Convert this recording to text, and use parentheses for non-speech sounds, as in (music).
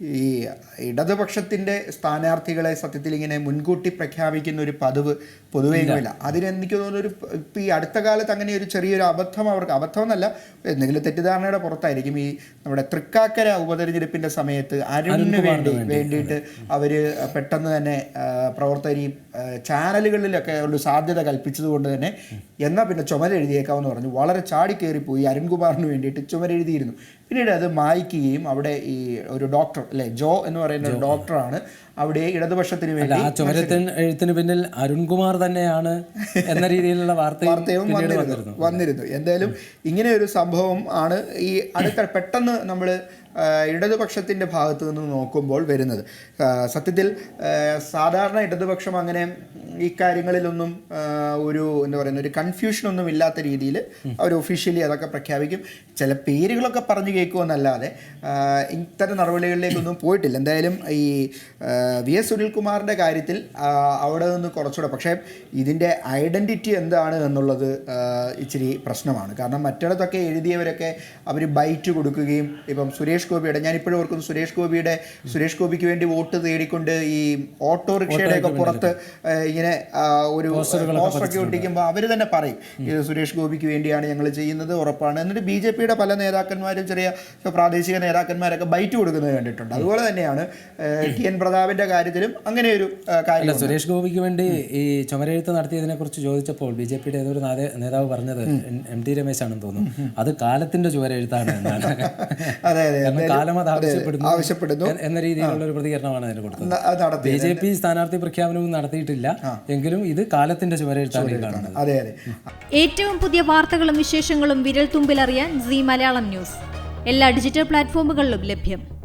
ഈ ഇടതുപക്ഷത്തിന്റെ സ്ഥാനാർത്ഥികളെ സത്യത്തിൽ ഇങ്ങനെ മുൻകൂട്ടി പ്രഖ്യാപിക്കുന്ന ഒരു പതിവ് പൊതുവേ ഇല്ല. അതിനെനിക്ക് തോന്നുന്നു ഒരു ഇപ്പം ഈ അടുത്ത കാലത്ത് അങ്ങനെ ഒരു ചെറിയൊരു അബദ്ധം അവർക്ക് അബദ്ധം എന്നല്ല എന്തെങ്കിലും തെറ്റിദ്ധാരണയുടെ പുറത്തായിരിക്കും ഈ നമ്മുടെ തൃക്കാക്കര ഉപതെരഞ്ഞെടുപ്പിന്റെ സമയത്ത് അരുണിന് വേണ്ടി വേണ്ടിയിട്ട് അവർ പെട്ടെന്ന് തന്നെ പ്രവർത്തകർ ഈ ചാനലുകളിലൊക്കെ ഒരു സാധ്യത കൽപ്പിച്ചതുകൊണ്ട് തന്നെ എന്നാൽ പിന്നെ ചുമരെഴുതിയേക്കാമെന്ന് പറഞ്ഞു. വളരെ ചാടിക്കേറിപ്പോയി അരുൺകുമാറിന് വേണ്ടിയിട്ട് ചുമരെഴുതിയിരുന്നു. പിന്നീട് അത് മായ്ക്കുകയും അവിടെ ഈ ഒരു ഡോക്ടർ അല്ലെ? ജോ എന്ന് പറയുന്ന ഒരു ഡോക്ടറാണ്. അവിടെ ഇടതുപക്ഷത്തിന് വേണ്ടി ആ ചുമരത്തിന് എഴുത്തിന് പിന്നിൽ അരുൺകുമാർ തന്നെയാണ് എന്ന രീതിയിലുള്ള വാർത്തയും വന്നിരുന്നു. വന്നിരുന്നു. എന്തായാലും ഇങ്ങനെ ഒരു സംഭവം ആണ് ഈ അടുത്ത പെട്ടെന്ന് നമ്മൾ ഇടതുപക്ഷത്തിന്റെ ഭാഗത്തു നിന്ന് നോക്കുമ്പോൾ വരുന്നത്. സത്യത്തിൽ സാധാരണ ഇടതുപക്ഷം അങ്ങനെ ഈ കാര്യങ്ങളിലൊന്നും ഒരു എന്താ പറയുന്ന ഒരു കൺഫ്യൂഷനൊന്നും ഇല്ലാത്ത രീതിയിൽ അവർ ഒഫീഷ്യലി അതൊക്കെ പ്രഖ്യാപിക്കും. ചില പേരുകളൊക്കെ പറഞ്ഞു കേൾക്കുമെന്നല്ലാതെ ഇത്തരം നടപടികളിലേക്കൊന്നും പോയിട്ടില്ല. എന്തായാലും ഈ വി എസ് സുനിൽകുമാറിന്റെ കാര്യത്തിൽ അവിടെ നിന്ന് കുറച്ചുകൂടെ പക്ഷേ ഇതിന്റെ ഐഡന്റിറ്റി എന്താണ് എന്നുള്ളത് ഇച്ചിരി പ്രശ്നമാണ്. കാരണം മറ്റിടത്തൊക്കെ എഴുതിയവരൊക്കെ അവർ ബൈറ്റ് കൊടുക്കുകയും ഇപ്പം സുരേഷ് ഗോപിയുടെ ഞാൻ ഇപ്പോഴും ഓർക്കുന്നു സുരേഷ് ഗോപിയുടെ സുരേഷ് ഗോപിക്ക് വേണ്ടി വോട്ട് തേടിക്കൊണ്ട് ഈ ഓട്ടോറിക്ഷയുടെ ഒക്കെ പുറത്ത് ഇങ്ങനെ ഒരു പോസ്റ്ററൊക്കെ ഒട്ടിക്കുമ്പോൾ അവർ തന്നെ പറയും ഇത് സുരേഷ് ഗോപിക്ക് വേണ്ടിയാണ് ഞങ്ങൾ ചെയ്യുന്നത് ഉറപ്പാണ്. എന്നിട്ട് ബി ജെ പിയുടെ പല നേതാക്കന്മാരും ചെറിയ പ്രാദേശിക നേതാക്കന്മാരൊക്കെ ബൈറ്റ് കൊടുക്കുന്നത് കണ്ടിട്ടുണ്ട്. അതുപോലെ തന്നെയാണ് ടി എൻ പ്രതാപിന്റെ കാര്യത്തിലും അങ്ങനെ ഒരു കാര്യം സുരേഷ് ഗോപിക്ക് വേണ്ടി ഈ ചുമരെഴുത്ത് നടത്തിയതിനെ കുറിച്ച് ചോദിച്ചപ്പോൾ ബി ജെ പിയുടെ ഏതൊരു നേതാവ് പറഞ്ഞത് എം ടി രമേശ് ആണെന്ന് തോന്നുന്നു. അത് കാലത്തിന്റെ ചുവരെഴുത്താണ് എന്നാണ്. (laughs) അതെ അത്. ആവശ്യപ്പെടുന്നു. എന്ന രീതിയിലുള്ള ഒരു പ്രതികരണമാണ് അതിന് കൊടുത്തത്. ബി ജെ പി സ്ഥാനാർത്ഥി പ്രഖ്യാപനവും നടത്തിയിട്ടില്ല. എങ്കിലും ഇത് കാലത്തിന്റെ ഈ അതെ അതെ. ഏറ്റവും പുതിയ വാർത്തകളും വിശേഷങ്ങളും വിരൽ തുമ്പിലറിയാൻ സി മലയാളം ന്യൂസ്. എല്ലാ ഡിജിറ്റൽ പ്ലാറ്റ്ഫോമുകളിലും ലഭ്യം.